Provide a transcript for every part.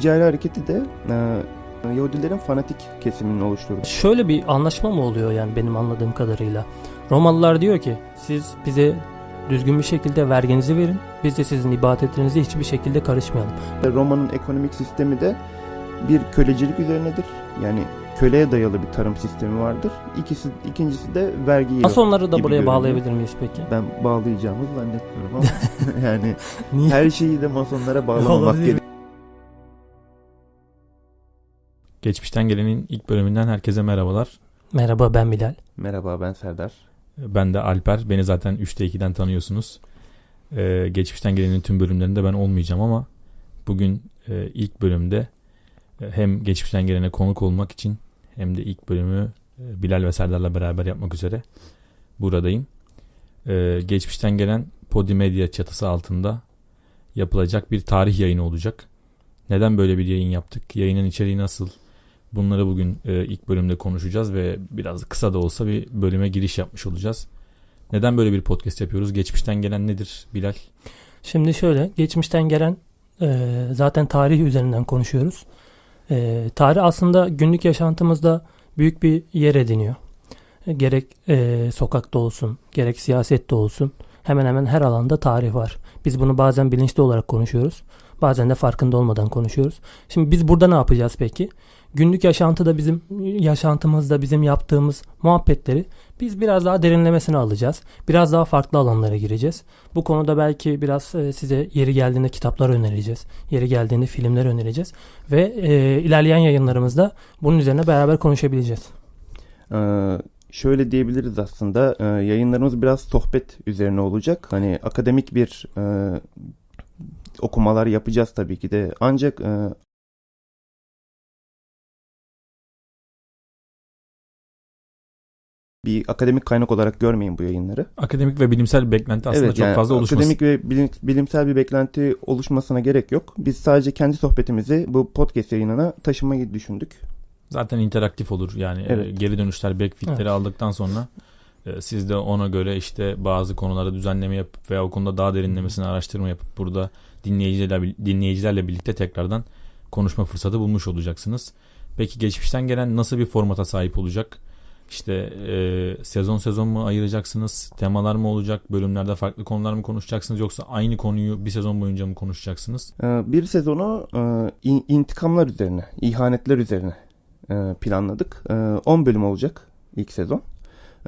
ticari hareketi de e, Yahudilerin fanatik kesiminin oluşturduğu. Şöyle bir anlaşma mı oluyor yani benim anladığım kadarıyla? Romalılar diyor ki siz bize düzgün bir şekilde verginizi verin. Biz de sizin ibadetlerinize hiçbir şekilde karışmayalım. Roma'nın ekonomik sistemi de bir kölecilik üzerinedir. Yani köleye dayalı bir tarım sistemi vardır. İkisi ikincisi de vergi Masonları da gibi buraya görünüyor. bağlayabilir miyiz peki? Ben bağlayacağımı zannetmiyorum ama yani Niye? her şeyi de masonlara bağlamamak gerekiyor. Geçmişten gelenin ilk bölümünden herkese merhabalar. Merhaba ben Bilal. Merhaba ben Serdar. Ben de Alper. Beni zaten 3'te 2'den tanıyorsunuz. Ee, geçmişten gelenin tüm bölümlerinde ben olmayacağım ama bugün e, ilk bölümde e, hem geçmişten gelene konuk olmak için hem de ilk bölümü e, Bilal ve Serdar'la beraber yapmak üzere buradayım. Ee, geçmişten gelen Podimedya çatısı altında yapılacak bir tarih yayını olacak. Neden böyle bir yayın yaptık? Yayının içeriği nasıl? Bunları bugün e, ilk bölümde konuşacağız ve biraz kısa da olsa bir bölüme giriş yapmış olacağız. Neden böyle bir podcast yapıyoruz? Geçmişten gelen nedir Bilal? Şimdi şöyle geçmişten gelen e, zaten tarih üzerinden konuşuyoruz. E, tarih aslında günlük yaşantımızda büyük bir yer ediniyor. E, gerek e, sokakta olsun, gerek siyasette olsun hemen hemen her alanda tarih var. Biz bunu bazen bilinçli olarak konuşuyoruz. Bazen de farkında olmadan konuşuyoruz. Şimdi biz burada ne yapacağız peki? Günlük yaşantıda bizim yaşantımızda bizim yaptığımız muhabbetleri biz biraz daha derinlemesine alacağız. Biraz daha farklı alanlara gireceğiz. Bu konuda belki biraz e, size yeri geldiğinde kitaplar önereceğiz. Yeri geldiğinde filmler önereceğiz. Ve e, ilerleyen yayınlarımızda bunun üzerine beraber konuşabileceğiz. Ee, şöyle diyebiliriz aslında e, yayınlarımız biraz sohbet üzerine olacak. Hani akademik bir e, okumalar yapacağız tabii ki de ancak e, bir akademik kaynak olarak görmeyin bu yayınları. Akademik ve bilimsel bir beklenti aslında evet, çok yani fazla oluşmasın. akademik ve bilim- bilimsel bir beklenti oluşmasına gerek yok. Biz sadece kendi sohbetimizi bu podcast yayınına taşımayı düşündük. Zaten interaktif olur. Yani e, Evet. geri dönüşler, backfeedleri Evet. aldıktan sonra e, siz de ona göre işte bazı konulara düzenleme yapıp veya o konuda daha derinlemesine araştırma yapıp burada dinleyicilerle, dinleyicilerle birlikte tekrardan konuşma fırsatı bulmuş olacaksınız. Peki geçmişten gelen nasıl bir formata sahip olacak? İşte e, sezon sezon mu ayıracaksınız? Temalar mı olacak? Bölümlerde farklı konular mı konuşacaksınız? Yoksa aynı konuyu bir sezon boyunca mı konuşacaksınız? Ee, Bir sezonu e, in- intikamlar üzerine, ihanetler üzerine e, planladık. E, 10 bölüm olacak ilk sezon.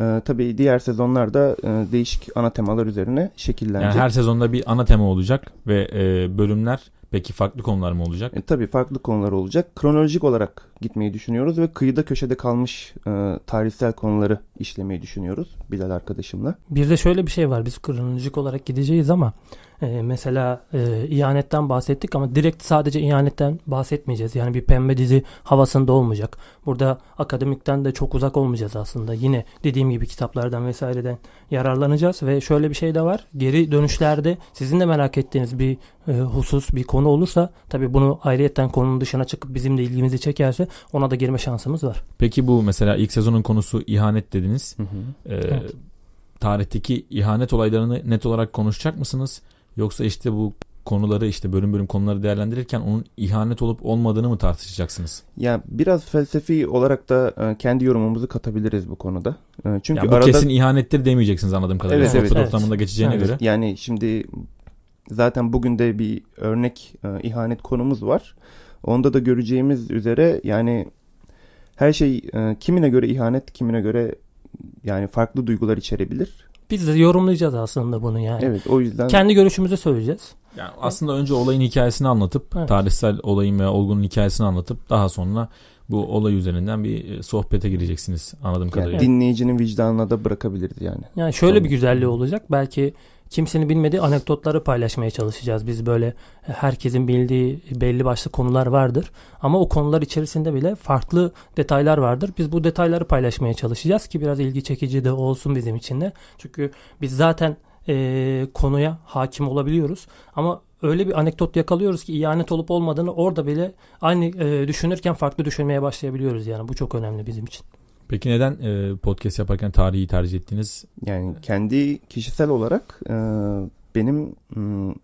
E, Tabii diğer sezonlarda e, değişik ana temalar üzerine şekillenecek. Yani her sezonda bir ana tema olacak ve e, bölümler peki farklı konular mı olacak? E, tabii farklı konular olacak. Kronolojik olarak gitmeyi düşünüyoruz ve kıyıda köşede kalmış e, tarihsel konuları işlemeyi düşünüyoruz Bilal arkadaşımla. Bir de şöyle bir şey var. Biz kronolojik olarak gideceğiz ama e, mesela e, ihanetten bahsettik ama direkt sadece ihanetten bahsetmeyeceğiz. Yani bir pembe dizi havasında olmayacak. Burada akademikten de çok uzak olmayacağız aslında. Yine dediğim gibi kitaplardan vesaireden yararlanacağız ve şöyle bir şey de var. Geri dönüşlerde sizin de merak ettiğiniz bir e, husus, bir konu olursa tabii bunu ayrıyetten konunun dışına çıkıp bizim de ilgimizi çekerse ona da girme şansımız var. Peki bu mesela ilk sezonun konusu ihanet dediniz. Ee, Evet. Tarihteki ihanet olaylarını net olarak konuşacak mısınız? Yoksa işte bu konuları işte bölüm bölüm konuları değerlendirirken onun ihanet olup olmadığını mı tartışacaksınız? Ya biraz felsefi olarak da e, kendi yorumumuzu katabiliriz bu konuda. E, Çünkü Yani bu arada kesin ihanettir demeyeceksiniz anladığım kadarıyla. Evet, Sohbet evet. ortamında geçeceğine Evet. göre. Yani şimdi zaten bugün de bir örnek e, ihanet konumuz var. Onda da göreceğimiz üzere yani her şey kimine göre ihanet, kimine göre yani farklı duygular içerebilir. Biz de yorumlayacağız aslında bunu yani. Evet o yüzden Kendi görüşümüzü söyleyeceğiz. Yani aslında önce olayın hikayesini anlatıp Evet. tarihsel olayın veya olgunun hikayesini anlatıp daha sonra bu olay üzerinden bir e, sohbete gireceksiniz anladığım yani kadarıyla. dinleyicinin vicdanına da bırakabiliriz yani. Yani şöyle Sonra- bir güzelliği olacak. Belki kimsenin bilmediği anekdotları paylaşmaya çalışacağız. Biz böyle e, herkesin bildiği belli başlı konular vardır. Ama o konular içerisinde bile farklı detaylar vardır. Biz bu detayları paylaşmaya çalışacağız ki biraz ilgi çekici de olsun bizim için de. Çünkü biz zaten e, konuya hakim olabiliyoruz. Ama öyle bir anekdot yakalıyoruz ki ihanet olup olmadığını orada bile aynı e, düşünürken farklı düşünmeye başlayabiliyoruz. Yani bu çok önemli bizim için. Peki neden e, podcast yaparken tarihi tercih ettiniz? Yani kendi kişisel olarak e, benim mm,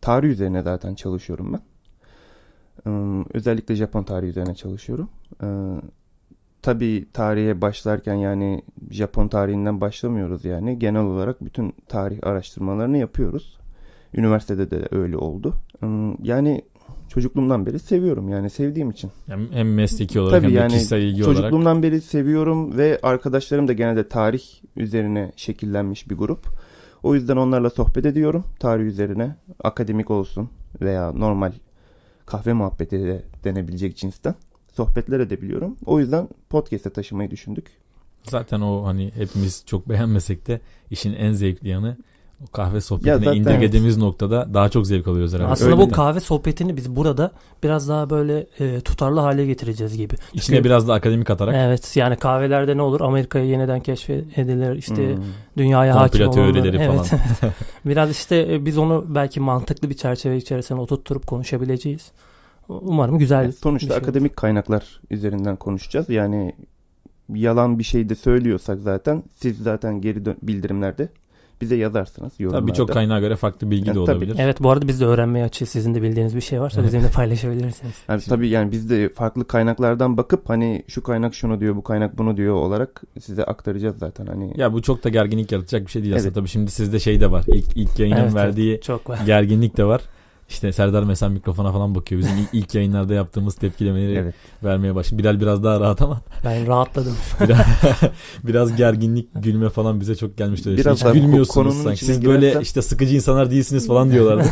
tarih üzerine zaten çalışıyorum ben. Im, Özellikle Japon tarihi üzerine çalışıyorum. Ee, Tabii tarihe başlarken yani Japon tarihinden başlamıyoruz yani. Genel olarak bütün tarih araştırmalarını yapıyoruz. Üniversitede de öyle oldu. Yani çocukluğumdan beri seviyorum yani sevdiğim için. Hem, hem mesleki olarak Tabii hem de yani kişisel ilgi olarak. Çocukluğumdan beri seviyorum ve arkadaşlarım da genelde tarih üzerine şekillenmiş bir grup. O yüzden onlarla sohbet ediyorum tarih üzerine. Akademik olsun veya normal kahve muhabbeti de denebilecek cinsten sohbetler edebiliyorum. O yüzden podcast'e taşımayı düşündük. Zaten o hani hepimiz çok beğenmesek de işin en zevkli yanı o kahve sohbetine Ya zaten indirgediğimiz noktada daha çok zevk alıyoruz herhalde. Aslında öyle bu mi? kahve sohbetini biz burada biraz daha böyle e, tutarlı hale getireceğiz gibi. İçine Çünkü- biraz da akademik atarak Evet yani kahvelerde ne olur? Amerika'yı yeniden keşfedilir. işte Hmm. dünyaya hakim komplo olanlar. teorileri Evet. falan. Biraz işte e, biz onu belki mantıklı bir çerçeve içerisine oturtturup konuşabileceğiz. Umarım güzel. Yani sonuçta şey akademik kaynaklar üzerinden konuşacağız. Yani yalan bir şey de söylüyorsak zaten siz zaten geri dön- bildirimlerde bize yazarsınız yorumlarda. Tabii birçok kaynağa göre farklı bilgi de Yani tabii. olabilir. Evet bu arada biz de öğrenmeye açığız. Sizin de bildiğiniz bir şey varsa bizimle paylaşabilirsiniz. Yani tabii yani biz de farklı kaynaklardan bakıp hani şu kaynak şunu diyor, bu kaynak bunu diyor olarak size aktaracağız zaten hani. Ya bu çok da gerginlik yaratacak bir şey değil aslında. Evet. Tabii şimdi sizde şey de var. İlk, ilk yayının Evet, verdiği Çok var. gerginlik de var. İşte Serdar mesela mikrofona falan bakıyor. Bizim ilk, yayınlarda yaptığımız tepkilemeleri Evet. vermeye başladı. Bilal biraz daha rahat ama Ben rahatladım. biraz, biraz gerginlik, gülme falan bize çok gelmişti. Biraz Hiç gülmüyorsunuz sanki. Siz böyle girersen- işte sıkıcı insanlar değilsiniz falan diyorlardı.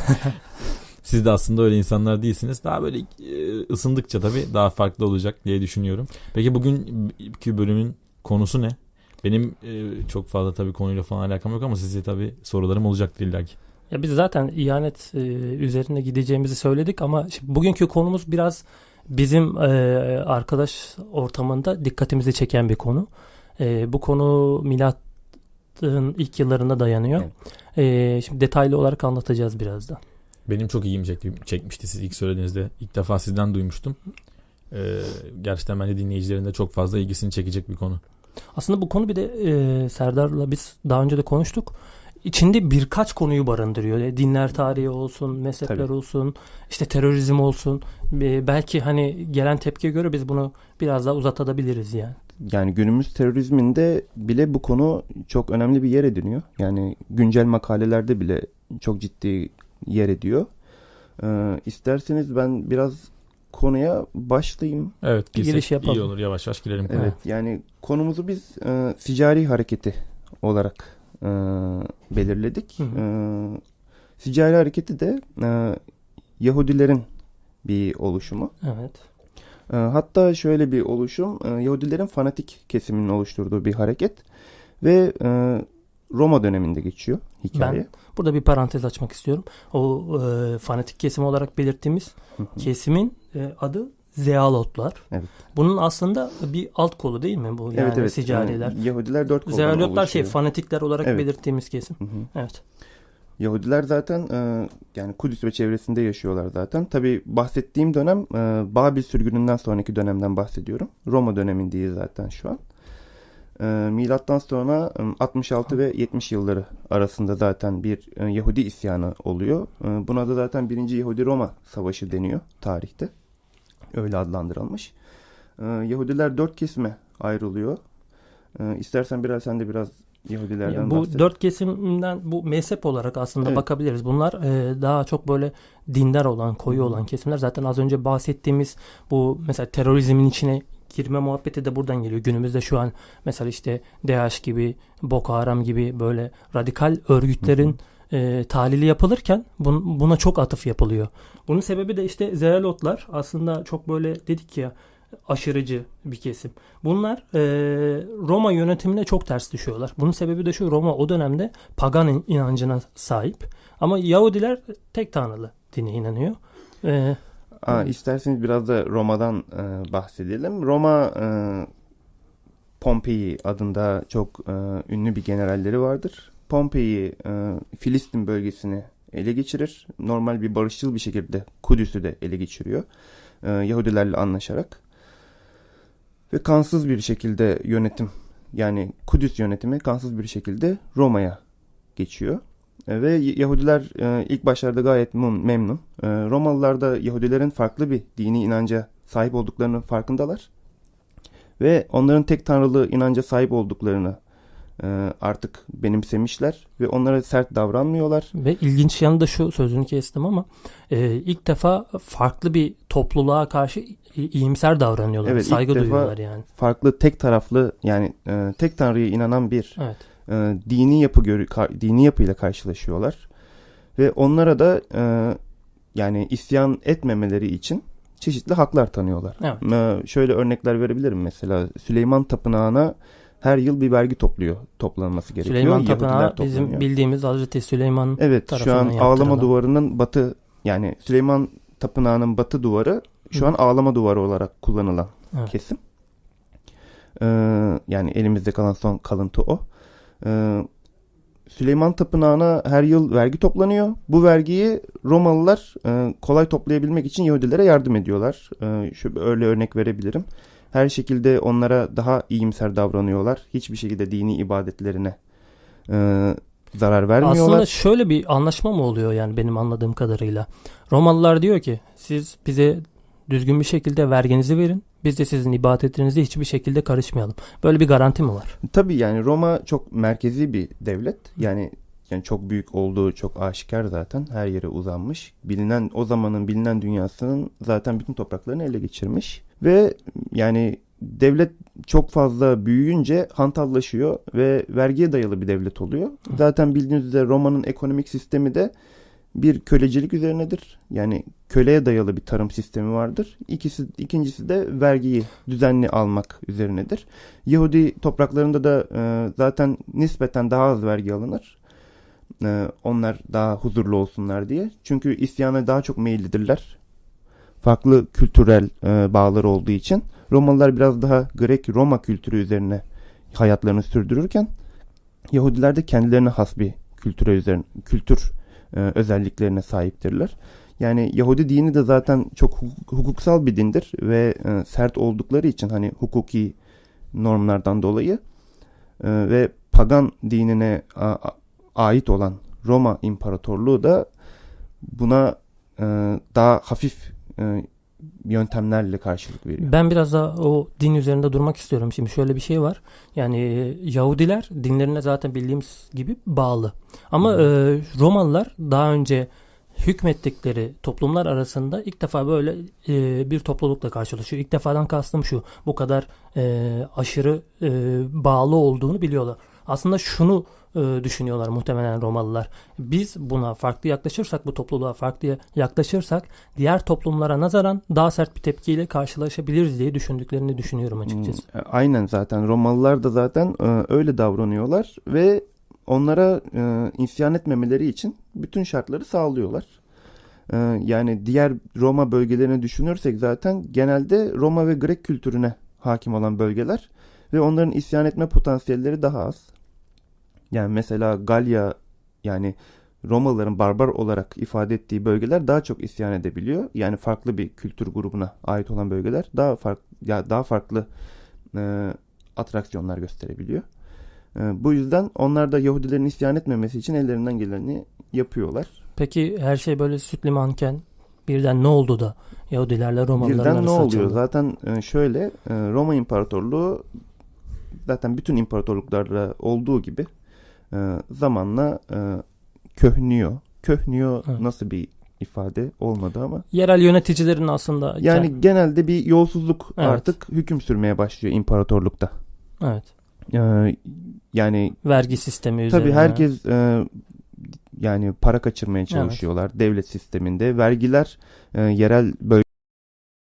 Siz de aslında öyle insanlar değilsiniz. Daha böyle e, ısındıkça tabii daha farklı olacak diye düşünüyorum. Peki bugünkü bölümün konusu ne? Benim e, çok fazla tabii konuyla falan alakam yok ama size tabii sorularım olacaktır illa ki. Ya biz zaten ihanet e, üzerine gideceğimizi söyledik ama şimdi bugünkü konumuz biraz bizim e, arkadaş ortamında dikkatimizi çeken bir konu. E, bu konu milatın ilk yıllarına dayanıyor. E, şimdi detaylı olarak anlatacağız birazdan. Benim çok çekti, çekmişti siz ilk söylediğinizde. İlk defa sizden duymuştum. Gerçekten bence dinleyicilerin de çok fazla ilgisini çekecek bir konu. Aslında bu konu bir de e, Serdar'la biz daha önce de konuştuk. İçinde birkaç konuyu barındırıyor. E, Dinler tarihi olsun, mezhepler Tabii. olsun, işte terörizm olsun. E, belki hani gelen tepkiye göre biz bunu biraz daha uzatabiliriz yani. Yani günümüz terörizminde bile bu konu çok önemli bir yer ediniyor. Yani güncel makalelerde bile çok ciddi yer ediyor. Ee, isterseniz ben biraz konuya başlayayım. Evet, girsek giriş yapalım. iyi olur. Yavaş yavaş girelim. konuya. Evet yani konumuzu biz e, ticari hareketi olarak e, belirledik. Hı hı. E, hareketi de e, Yahudilerin bir oluşumu. Evet. E, hatta şöyle bir oluşum e, Yahudilerin fanatik kesiminin oluşturduğu bir hareket ve e, Roma döneminde geçiyor hikaye. Burada bir parantez açmak istiyorum. O e, fanatik kesim olarak belirttiğimiz Hı hı. kesimin e, adı Zealotlar. Evet. Bunun aslında bir alt kolu değil mi bu? Yani evet evet. sicariler. Yani Yahudiler dört koldan Zealotlar şey fanatikler olarak Evet. belirttiğimiz kesim. Hı hı. Evet. Yahudiler zaten e, yani Kudüs ve çevresinde yaşıyorlar zaten. Tabi bahsettiğim dönem e, Babil sürgününden sonraki dönemden bahsediyorum. Roma dönemindeyiz zaten şu an. E, milattan sonra e, 66 ve 70 yılları arasında zaten bir e, Yahudi isyanı oluyor. E, buna da zaten 1. Yahudi-Roma Savaşı deniyor tarihte. Öyle adlandırılmış. E, Yahudiler dört kesime ayrılıyor. E, istersen biraz sen de biraz Yahudilerden bu bahset. dört kesimden bu mezhep olarak aslında Evet. bakabiliriz. Bunlar e, daha çok böyle dindar olan, koyu olan kesimler. Zaten az önce bahsettiğimiz bu mesela terörizmin içine girme muhabbeti de buradan geliyor. Günümüzde şu an mesela işte DH gibi, Boko Haram gibi böyle radikal örgütlerin e, talili yapılırken bun- buna çok atıf yapılıyor. Bunun sebebi de işte Zealotlar aslında çok böyle dedik ya aşırıcı bir kesim. Bunlar e, Roma yönetimine çok ters düşüyorlar. Bunun sebebi de şu Roma o dönemde pagan in- inancına sahip. Ama Yahudiler tek tanrılı dine inanıyor. E, Aa, isterseniz biraz da Roma'dan e, bahsedelim. Roma e, Pompei adında çok e, ünlü bir generalleri vardır. Pompei e, Filistin bölgesini ele geçirir. Normal bir barışçıl bir şekilde Kudüs'ü de ele geçiriyor. E, Yahudilerle anlaşarak. Ve kansız bir şekilde yönetim yani Kudüs yönetimi kansız bir şekilde Roma'ya geçiyor. E, ve Yahudiler ilk başlarda gayet memnun. Romalılar da Yahudilerin farklı bir dini inanca sahip olduklarının farkındalar. Ve onların tek tanrılı inanca sahip olduklarını artık benimsemişler ve onlara sert davranmıyorlar. Ve ilginç yanı da şu sözünü kestim ama e, ilk defa farklı bir topluluğa karşı iyimser davranıyorlar. Evet, ilk saygı defa- duyuyorlar yani. Farklı tek taraflı yani e, tek tanrıya inanan bir Evet. e, dini yapı görü ka- dini yapıyla karşılaşıyorlar ve onlara da e, yani isyan etmemeleri için çeşitli haklar tanıyorlar. Evet. E, şöyle örnekler verebilirim mesela Süleyman Tapınağı'na her yıl bir vergi topluyor toplanması gerekiyor. Süleyman Tapınağı bizim toplanıyor. bildiğimiz Hazreti Süleyman Evet şu an ağlama duvarının batı yani Süleyman Tapınağı'nın batı duvarı şu Hı. an ağlama duvarı olarak kullanılan Evet. kesim. Ee, yani elimizde kalan son kalıntı o. Ee, Süleyman Tapınağı'na her yıl vergi toplanıyor. Bu vergiyi Romalılar e, kolay toplayabilmek için Yahudilere yardım ediyorlar. Ee, şu öyle örnek verebilirim. Her şekilde onlara daha iyimser davranıyorlar. Hiçbir şekilde dini ibadetlerine e, zarar vermiyorlar. Aslında şöyle bir anlaşma mı oluyor yani benim anladığım kadarıyla. Romalılar diyor ki siz bize düzgün bir şekilde verginizi verin. Biz de sizin ibadetlerinize hiçbir şekilde karışmayalım. Böyle bir garanti mi var? Tabii yani Roma çok merkezi bir devlet. Yani yani çok büyük olduğu çok aşikar zaten. Her yere uzanmış. Bilinen o zamanın bilinen dünyasının zaten bütün topraklarını ele geçirmiş. Ve yani devlet çok fazla büyüyünce hantallaşıyor ve vergiye dayalı bir devlet oluyor. Zaten bildiğiniz üzere Roma'nın ekonomik sistemi de bir kölecilik üzerinedir. Yani köleye dayalı bir tarım sistemi vardır. İkisi ikincisi de vergiyi düzenli almak üzerinedir. Yahudi topraklarında da e, zaten nispeten daha az vergi alınır. E, onlar daha huzurlu olsunlar diye. Çünkü isyana daha çok meyillidirler. Farklı kültürel e, bağları olduğu için. Romalılar biraz daha Grek-Roma kültürü üzerine hayatlarını sürdürürken Yahudiler de kendilerine has bir kültüre üzerine kültür e, özelliklerine sahiptirler. Yani Yahudi dini de zaten çok hukuk- hukuksal bir dindir ve e, sert oldukları için hani hukuki normlardan dolayı e, ve pagan dinine a- a- ait olan Roma İmparatorluğu da buna e, daha hafif e, yöntemlerle karşılık veriyor. Ben biraz da o din üzerinde durmak istiyorum. Şimdi şöyle bir şey var. Yani e, Yahudiler dinlerine zaten bildiğimiz gibi bağlı. Ama Hı. e, Romalılar daha önce hükmettikleri toplumlar arasında ilk defa böyle e, bir toplulukla karşılaşıyor. İlk defadan kastım şu. Bu kadar e, aşırı e, bağlı olduğunu biliyorlar. Aslında şunu e, düşünüyorlar muhtemelen Romalılar. Biz buna farklı yaklaşırsak, bu topluluğa farklı yaklaşırsak diğer toplumlara nazaran daha sert bir tepkiyle karşılaşabiliriz diye düşündüklerini düşünüyorum açıkçası. Hmm, Aynen zaten Romalılar da zaten e, öyle davranıyorlar ve onlara e, isyan etmemeleri için bütün şartları sağlıyorlar. E, yani diğer Roma bölgelerini düşünürsek zaten genelde Roma ve Grek kültürüne hakim olan bölgeler ve onların isyan etme potansiyelleri daha az. Yani mesela Galya yani Romalıların barbar olarak ifade ettiği bölgeler daha çok isyan edebiliyor. Yani farklı bir kültür grubuna ait olan bölgeler daha farklı ya daha farklı e, atraksiyonlar gösterebiliyor. E, bu yüzden onlar da Yahudilerin isyan etmemesi için ellerinden geleni yapıyorlar. Peki her şey böyle süt limanken birden ne oldu da Yahudilerle Romalıların Birden ne oluyor? açıldı? Zaten e, şöyle e, Roma İmparatorluğu zaten bütün imparatorluklarda olduğu gibi e, zamanla e, köhnüyor. Köhnüyor Evet. nasıl bir ifade olmadı ama Yerel yöneticilerin aslında yani genelde bir yolsuzluk Evet. artık hüküm sürmeye başlıyor imparatorlukta. evet, E, yani vergi sistemi üzerine. Tabii herkes e, yani para kaçırmaya çalışıyorlar devlet sisteminde. Vergiler e, yerel bölge